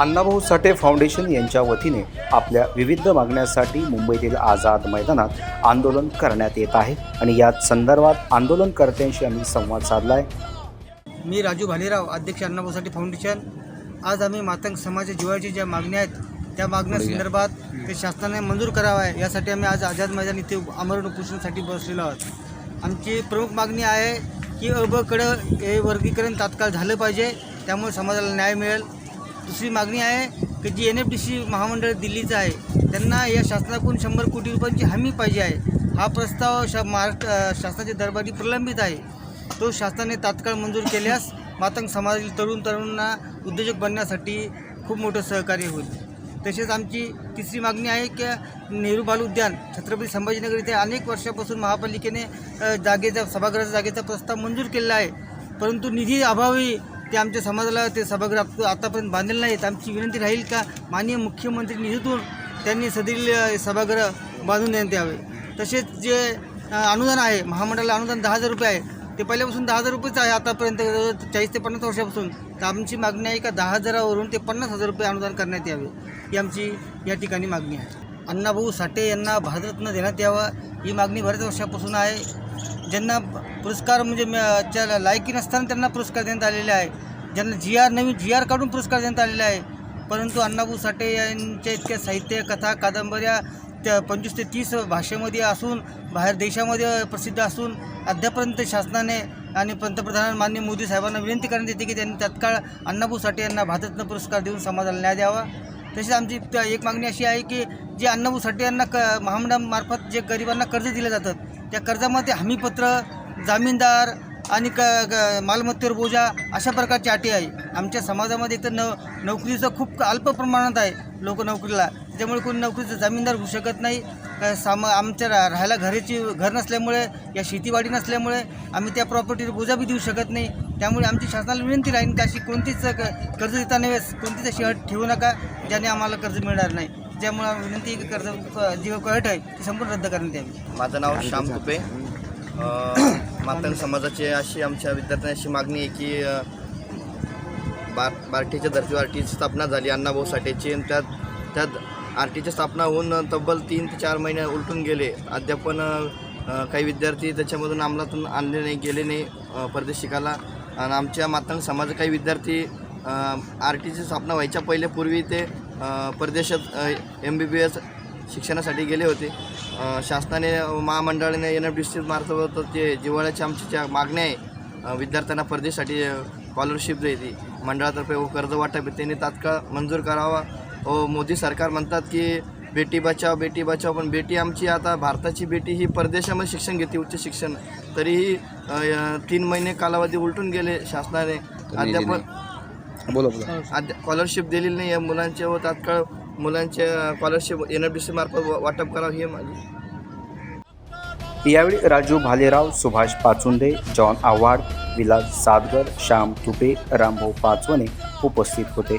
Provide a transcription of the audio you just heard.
Annabhau Sathe foundation यांच्या वतीने आपल्या विविध मागण्यासाठी मुंबईतील आझाद मैदानात आंदोलन करण्यात येत आहे आणि याच संदर्भात आंदोलनकर्त्यांशी आम्ही संवाद साधला आहे मी राजू भालेराव अध्यक्ष अण्णाभाऊसाठी फाउंडेशन. आज आम्ही मातंग समाजाच्या जीवाची ज्या मागण्या आहेत त्या मागण्या संदर्भात ते शासनाने मंजूर करावं आहे. यासाठी आम्ही आज आझाद मैदान इथे आमरण उपोषणासाठी बसलेलो आहोत. आमची प्रमुख मागणी आहे की अ ब कडं हे वर्गीकरण तात्काळ झालं पाहिजे. त्यामुळे समाजाला न्याय मिळेल. दुसरी मागणी आहे की जी एन एफ डी सी महामंडळ दिल्लीचं आहे. त्यांना या शासनाकडून शंभर कोटी रुपयांची हमी पाहिजे आहे. हा प्रस्ताव शा महाराष्ट्र शासनाच्या दरबारी प्रलंबित आहे. तो शासनाने तात्काळ मंजूर केल्यास मातंग समाजातील तरुण तरुणांना उद्योजक बनण्यासाठी खूप मोठं सहकार्य होईल. तसेच आमची तिसरी मागणी आहे की नेहरू बाल उद्यान छत्रपती संभाजीनगर इथे अनेक वर्षापासून महापालिकेने जागेचा सभागृहाच्या जागेचा प्रस्ताव मंजूर केलेला आहे. परंतु निधी अभावी ते आमच्या समाजाला ते सभागृह आतापर्यंत बांधलेलं नाहीत आमची विनंती राहील का माननीय मुख्यमंत्री निधीतून त्यांनी सदरील सभागृह बांधून देण्यात यावे. तसेच जे अनुदान आहे महामंडळाला अनुदान दहा हजार रुपये आहे. ते पहिल्यापासून दहा हजार रुपयेच आहे आतापर्यंत चाळीस ते पन्नास वर्षापासून. तर आमची मागणी आहे का दहा हजारावरून ते पन्नास हजार रुपये अनुदान करण्यात यावे ही आमची या ठिकाणी मागणी आहे. अण्णाभाऊ साठे यांना भारतरत्न देण्यात यावं ही मागणी बऱ्याच वर्षापासून आहे. ज्यांना पुरस्कार म्हणजे च्या लायकी नसताना त्यांना पुरस्कार देण्यात आलेले आहे. ज्यांना जी आर नवीन जी आर काढून पुरस्कार देण्यात आलेले आहे. परंतु अण्णाभाऊ साठे यांच्या इतक्या साहित्य कथा कादंबऱ्या त्या पंचवीस ते तीस भाषेमध्ये असून बाहेर देशामध्ये प्रसिद्ध असून अद्यापर्यंत शासनाने आणि पंतप्रधान माननीय मोदी साहेबांना विनंती करण्यात येते की त्यांनी तत्काळ अण्णाभाऊ साठे यांना भारतरत्न पुरस्कार देऊन समाजाला न्याय द्यावा. तसेच आमची एक मागणी अशी आहे की जे अण्णाभाऊ साठे यांना क महामंडळामार्फत जे गरिबांना कर्ज दिले जातात त्या कर्जामध्ये हमीपत्र जामीनदार आणि क ग- मालमत्तेवर बोजा अशा प्रकारची अटी आहे. आमच्या समाजामध्ये तर न नोकरीचं खूप अल्प प्रमाणात आहे लोक नोकरीला. त्यामुळे कोणी नोकरीचं जामीनदार होऊ शकत नाही. साम आमच्या रा राहायला घराची घर नसल्यामुळे या शेतीवाडी नसल्यामुळे आम्ही त्या प्रॉपर्टीवर बोजा बी देऊ शकत नाही. त्यामुळे आमची शासनाला विनंती राहील की अशी कोणतीच क- कर्ज देताना वेळेस कोणतीच अशी अट ठेवू नका ज्याने आम्हाला कर्ज मिळणार नाही. ज्यामुळे विनंती की कर्ज जी अट आहे ती संपूर्ण रद्द करण्यात यावी. माझं नाव श्याम तुपे. मातंग समाजाची अशी आमच्या विद्यार्थ्यांची अशी मागणी आहे की बार बार्टीच्या धर्तीवर आरटीची स्थापना झाली अण्णाभाऊ साठेची. आणि त्यात त्यात आरटीची स्थापना होऊन तब्बल तीन ते चार महिने उलटून गेले. अद्याप पण काही विद्यार्थी त्याच्यामधून अंमलातून आणले नाही गेले नाही परदेश शिकायला. आणि आमच्या मातंग समाज काही विद्यार्थी आर टीची स्थापना व्हायच्या पहिले पूर्वी ते परदेशात एम बी बी एस शिक्षणासाठी गेले होते. शासनाने महामंडळाने एन एफ डी सी मार्फत ते जिव्हाळ्याच्या आमच्या ज्या मागण्या आहे. विद्यार्थ्यांना परदेशासाठी स्कॉलरशिप देते मंडळातर्फे हो व कर्ज वाटप त्यांनी तात्काळ मंजूर करावा. व मोदी सरकार म्हणतात की बेटी बचाव बेटी बचाव पण बेटी आमची आता भारताची बेटी ही परदेशामध्ये शिक्षण घेते उच्च शिक्षण. तरीही तीन महिने कालावधी उलटून गेले शासनाने. अद्याप बोला बोला. अद्या स्कॉलरशिप दिलेली नाही आहे मुलांचे व तात्काळ मुलांचे scholarship N F D C मार्फत वाटप करावं ही माझी. यावेळी राजू भालेराव सुभाष पाचुंदे जॉन आव्हाड विलास सादगर श्याम तुपे रामभाऊ पाचवणे उपस्थित होते.